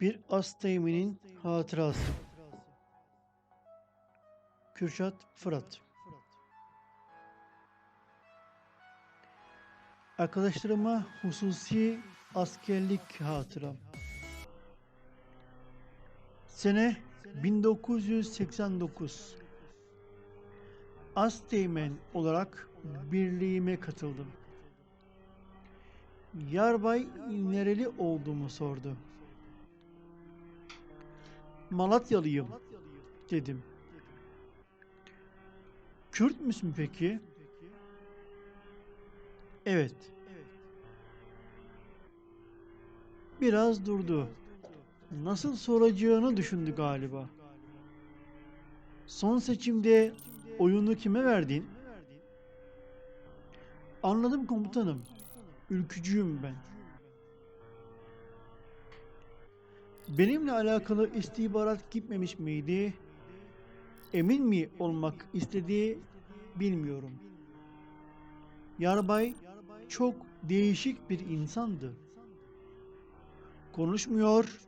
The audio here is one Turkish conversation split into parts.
Bir Asteğmen'in hatırası. Kürşat Fırat. Arkadaşlarıma hususi askerlik hatıram. Sene 1989. Asteğmen olarak birliğime katıldım. Yarbay nereli olduğumu sordu. Malatyalıyım dedim. Kürt müsün peki? Evet. Biraz durdu. Nasıl soracağını düşündü galiba. Son seçimde oyunu kime verdin? Anladım komutanım. Ülkücüyüm ben. Benimle alakalı istihbarat gitmemiş miydi? Emin mi olmak istediği bilmiyorum. Yarbay çok değişik bir insandı. Konuşmuyor,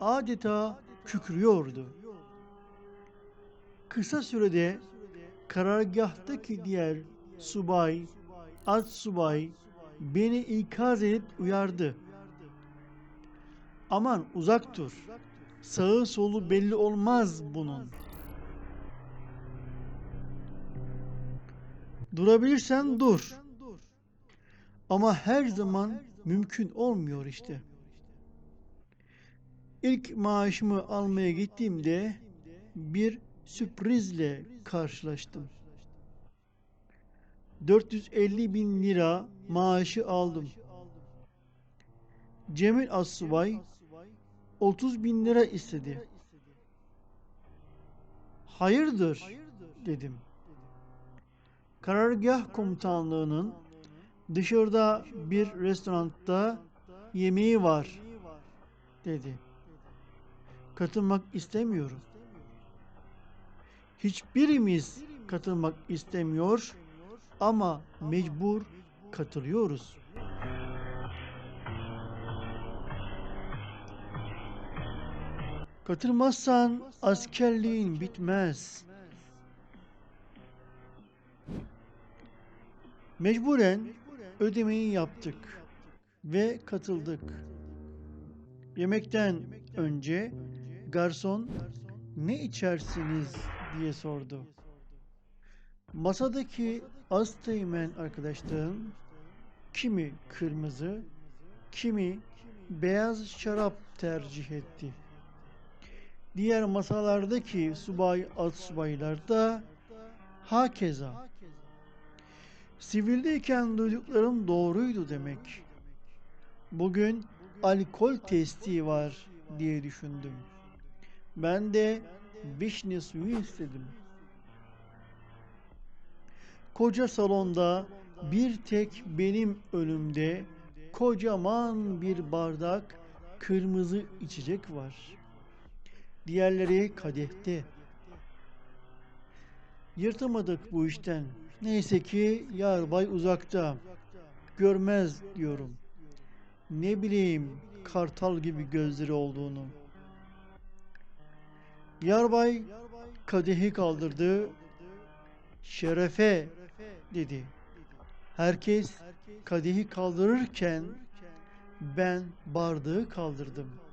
adeta kükrüyordu. Kısa sürede karargahtaki diğer subay, alt subay beni ikaz edip uyardı. Aman uzak dur. Sağı solu belli olmaz bunun. Durabilirsen dur. Ama her zaman mümkün olmuyor işte. İlk maaşımı almaya gittiğimde bir sürprizle karşılaştım. 450 bin lira maaşı aldım. Cemil Assubay 30 bin lira istedi. Hayırdır dedim. Karargah komutanlığının dışarıda bir restoranda yemeği var dedi. Katılmak istemiyorum. Hiçbirimiz katılmak istemiyor ama mecbur katılıyoruz. Katılmazsan askerliğin bitmez. Mecburen ödemeyi yaptık ve katıldık. Yemekten önce garson ne içersiniz diye sordu. Masadaki Asteğmen arkadaşlarım kimi kırmızı, kimi beyaz şarap tercih etti. Diğer masalardaki subay alt subaylar da hakeza. Sivildeyken duyduklarım doğruydu demek. Bugün alkol testi var diye düşündüm. Ben de vişne suyu istedim. Koca salonda bir tek benim önümde kocaman bir bardak kırmızı içecek var. Diğerleri kadehte. Yırtamadık bu işten. Neyse ki yarbay uzakta. Görmez diyorum. Ne bileyim kartal gibi gözleri olduğunu. Yarbay kadehi kaldırdı. Şerefe dedi. Herkes kadehi kaldırırken ben bardağı kaldırdım.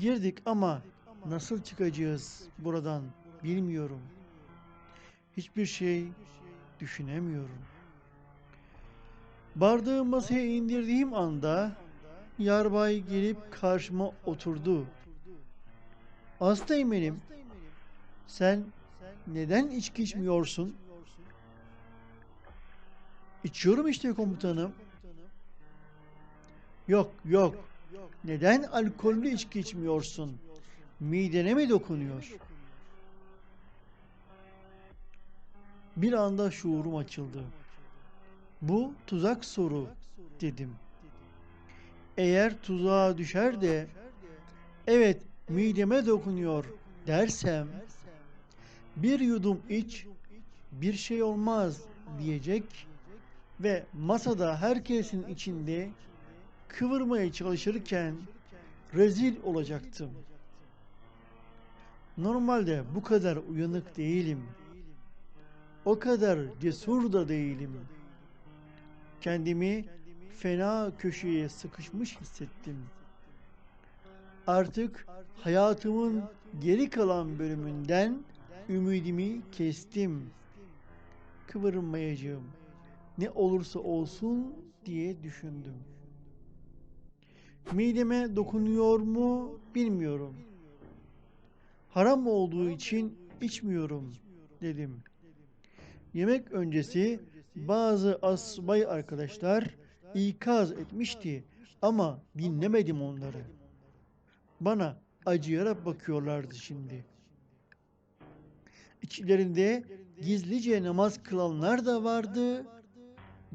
Girdik ama nasıl çıkacağız buradan bilmiyorum. Hiçbir şey düşünemiyorum. Bardağı masaya indirdiğim anda yarbay gelip karşıma oturdu. Hastayım Sen neden içki içmiyorsun? İçiyorum işte komutanım. Yok yok. Neden alkollü içki içmiyorsun? Midene mi dokunuyor? Bir anda şuurum açıldı. Bu tuzak soru dedim. Eğer tuzağa düşer de evet mideme dokunuyor dersem bir yudum iç bir şey olmaz diyecek ve masada herkesin içinde kıvırmaya çalışırken rezil olacaktım. Normalde bu kadar uyanık değilim. O kadar cesur da değilim. Kendimi fena köşeye sıkışmış hissettim. Artık hayatımın geri kalan bölümünden ümidimi kestim. Kıvırmayacağım. Ne olursa olsun diye düşündüm. Mideme dokunuyor mu bilmiyorum. Haram olduğu için içmiyorum dedim. Yemek öncesi bazı asbay arkadaşlar ikaz etmişti ama dinlemedim onları. Bana acıyarak bakıyorlardı şimdi. İçlerinde gizlice namaz kılanlar da vardı,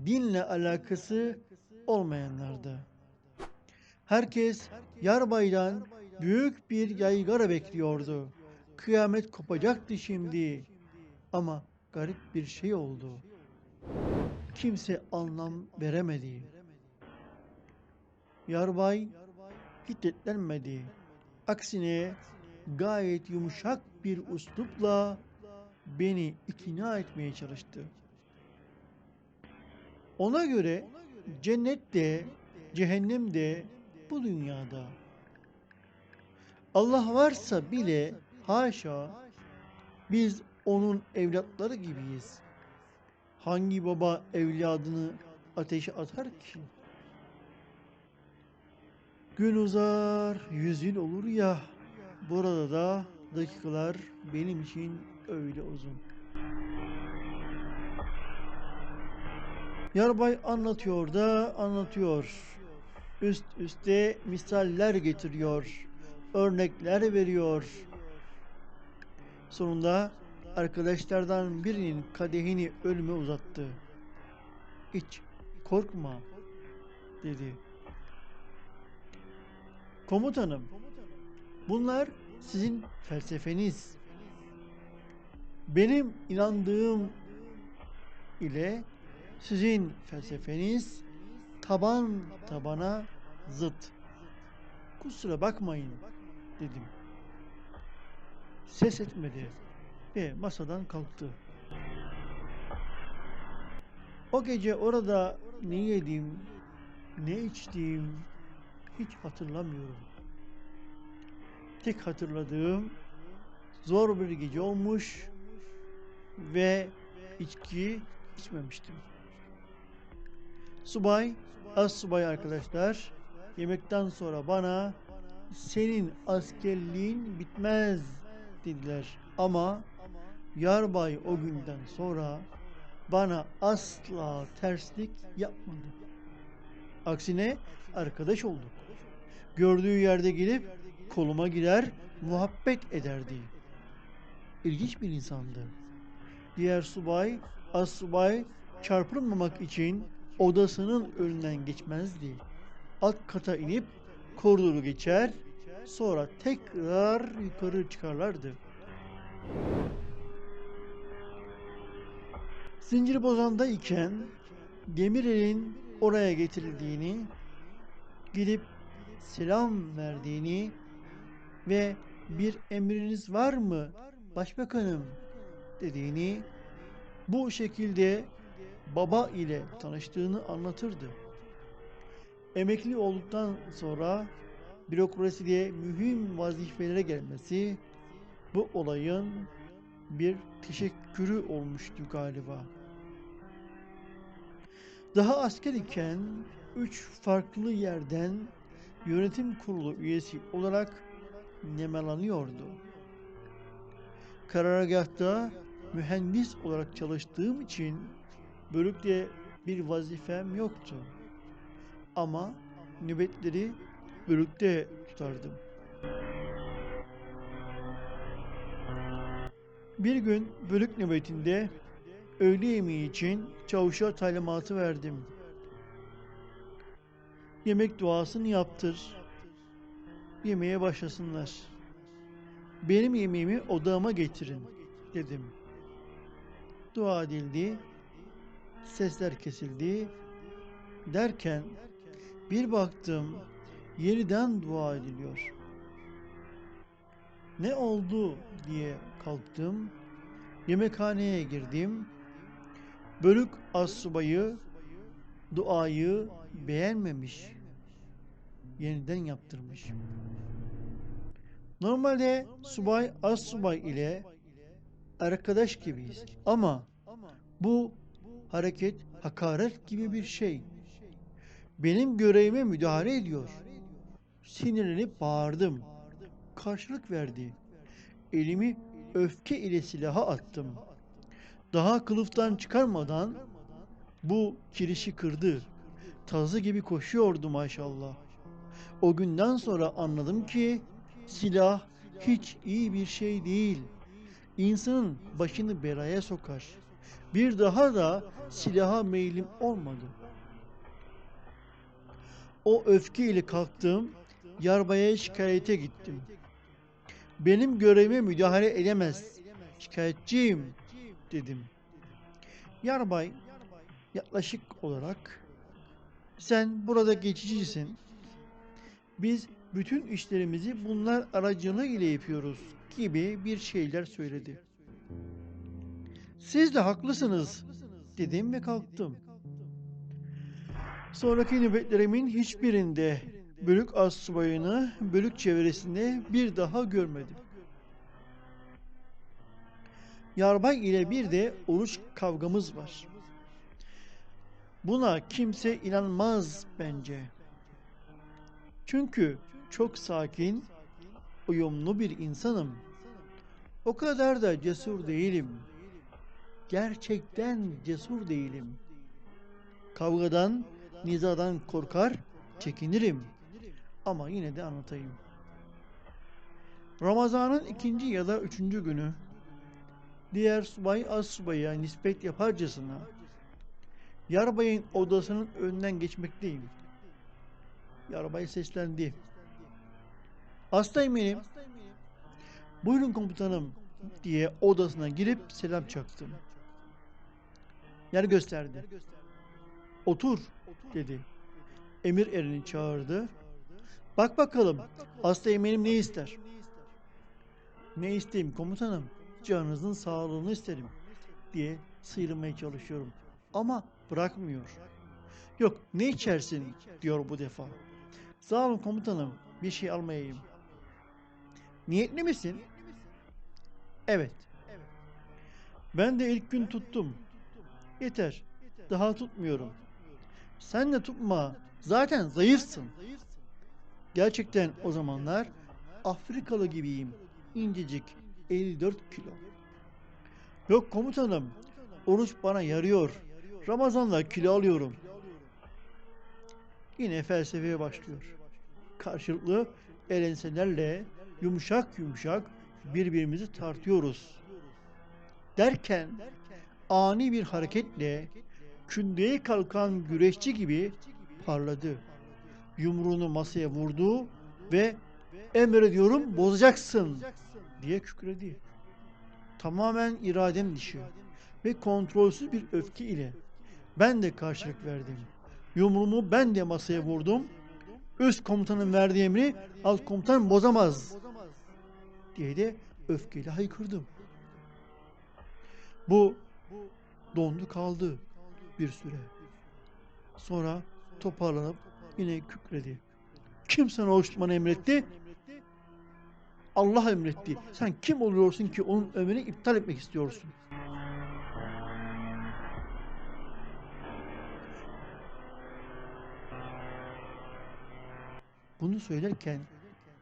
dinle alakası olmayanlar da. Herkes Yarbay'dan büyük bir yaygara bekliyordu. Kıyamet kopacaktı şimdi. Ama garip bir şey oldu. Kimse anlam veremedi. Yarbay hiddetlenmedi. Aksine gayet yumuşak bir üslupla beni ikna etmeye çalıştı. Ona göre cennet de cehennem de bu dünyada. Allah varsa bile haşa biz onun evlatları gibiyiz. Hangi baba evladını ateşe atar ki? Gün uzar, yüz yıl olur ya. Burada da dakikalar benim için öyle uzun. Yarbay anlatıyor da anlatıyor. Üst üste misaller getiriyor. Örnekler veriyor. Sonunda arkadaşlardan birinin kadehini ölüme uzattı. İç, korkma dedi. Komutanım, bunlar sizin felsefeniz. Benim inandığım ile sizin felsefeniz taban tabana zıt. Kusura bakmayın dedim. Ses etmedi ve masadan kalktı. O gece orada ne yedim, ne içtiğim hiç hatırlamıyorum. Tek hatırladığım zor bir gece olmuş ve içki içmemiştim. Subay, az subay arkadaşlar yemekten sonra bana senin askerliğin bitmez dediler. Ama yarbay o günden sonra bana asla terslik yapmadı. Aksine arkadaş olduk. Gördüğü yerde gelip koluma girer, muhabbet ederdi. İlginç bir insandı. Diğer subay, az subay çarpılmamak için odasının önünden geçmezdi. Alt kata inip koridoru geçer, sonra tekrar yukarı çıkarlardı. Zincirbozan'da iken Demirel'in oraya getirildiğini, gidip selam verdiğini ve bir emriniz var mı başbakanım dediğini bu şekilde baba ile tanıştığını anlatırdı. Emekli olduktan sonra bürokraside mühim vazifelere gelmesi bu olayın bir teşekkürü olmuştu galiba. Daha asker iken üç farklı yerden yönetim kurulu üyesi olarak nemalanıyordu. Karargahta mühendis olarak çalıştığım için bölükte bir vazifem yoktu. Ama nöbetleri bölükte tutardım. Bir gün bölük nöbetinde öğle yemeği için çavuşa talimatı verdim. Yemek duasını yaptır. Yemeğe başlasınlar. Benim yemeğimi odama getirin dedim. Dua edildi. Sesler kesildi. Derken bir baktım yeniden dua ediliyor. Ne oldu diye kalktım. Yemekhaneye girdim. Bölük assubayı duayı beğenmemiş. Yeniden yaptırmış. Normalde subay az subay ile arkadaş gibiyiz. Ama bu hareket hakaret gibi bir şey. Benim görevime müdahale ediyor. Sinirlenip bağırdım. Karşılık verdi. Elimi öfke ile silaha attım. Daha kılıftan çıkarmadan bu kirişi kırdı. Tazı gibi koşuyordu maşallah. O günden sonra anladım ki silah hiç iyi bir şey değil. İnsanın başını belaya sokar. Bir daha da silaha meylim olmadı. O öfke ile kalktım, yarbaya şikayete gittim. Benim görevime müdahale edemez. Şikayetçiyim dedim. Yarbay yaklaşık olarak sen burada geçicisin. Biz bütün işlerimizi bunlar aracılığı ile yapıyoruz gibi bir şeyler söyledi. Siz de haklısınız dedim ve kalktım. Sonraki nöbetlerimin hiçbirinde bölük astsubayını bölük çevresinde bir daha görmedim. Yarbay ile bir de oruç kavgamız var. Buna kimse inanmaz bence. Çünkü çok sakin, uyumlu bir insanım. O kadar da cesur değilim. Gerçekten cesur değilim. Kavgadan, nizadan korkar, çekinirim. Ama yine de anlatayım. Ramazanın ikinci ya da üçüncü günü diğer subay az subaya nispet yaparcasına Yarbay'ın odasının önünden geçmekteyim. Yarbay seslendi. Hastayım benim. Buyurun komutanım diye odasına girip selam çaktım. Yer gösterdi. Otur dedi. Emir erini çağırdı. Bak bakalım hasta eminim ne ister? Ne isteyeyim komutanım? Canınızın sağlığını isterim diye sıyrılmaya çalışıyorum. Ama bırakmıyor. Yok ne içersin diyor bu defa. Sağ olun komutanım bir şey almayayım. Niyetli misin? Evet. Ben de ilk gün tuttum. Yeter. Daha tutmuyorum. Sen de tutma. Zaten zayıfsın. Gerçekten o zamanlar Afrikalı gibiyim. İncecik. 54 kilo. Yok komutanım. Oruç bana yarıyor. Ramazan'da kilo alıyorum. Yine felsefeye başlıyor. Karşılıklı elenselerle yumuşak yumuşak birbirimizi tartıyoruz. Derken ani bir hareketle kündeye kalkan güreşçi gibi parladı. Yumruğunu masaya vurdu ve emrediyorum bozacaksın diye kükredi. Tamamen iradem dışı ve kontrolsüz bir öfke ile ben de karşılık verdim. Yumruğumu ben de masaya vurdum. Üst komutanın verdiği emri alt komutan bozamaz diye de öfkeyle haykırdım. Bu dondu kaldı bir süre. Sonra toparlanıp yine kükredi. Kim sana oruç tutmanı emretti? Allah emretti. Sen kim oluyorsun ki onun ömrünü iptal etmek istiyorsun? Bunu söylerken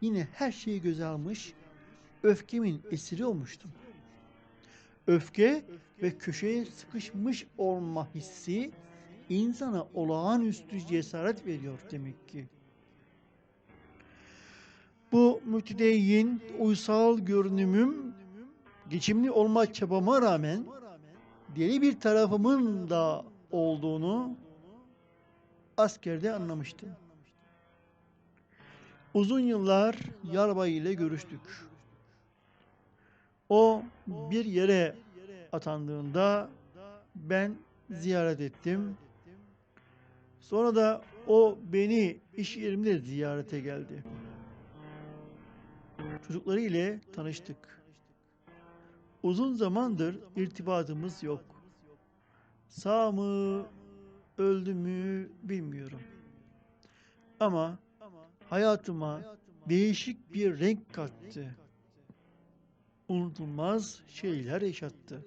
yine her şeyi göze almış, öfkemin esiri olmuştum. Öfke ve köşeye sıkışmış olma hissi insana olağanüstü cesaret veriyor demek ki. Bu mütedeyyin, uysal görünümüm, geçimli olma çabama rağmen deli bir tarafımın da olduğunu askerde anlamıştım. Uzun yıllar Yarbay ile görüştük. O bir yere atandığında ben ziyaret ettim. Sonra da o beni iş yerimde ziyarete geldi. Çocukları ile tanıştık. Uzun zamandır irtibatımız yok. Sağ mı, öldü mü bilmiyorum. Ama hayatıma değişik bir renk kattı. Unutulmaz şeyler yaşattı.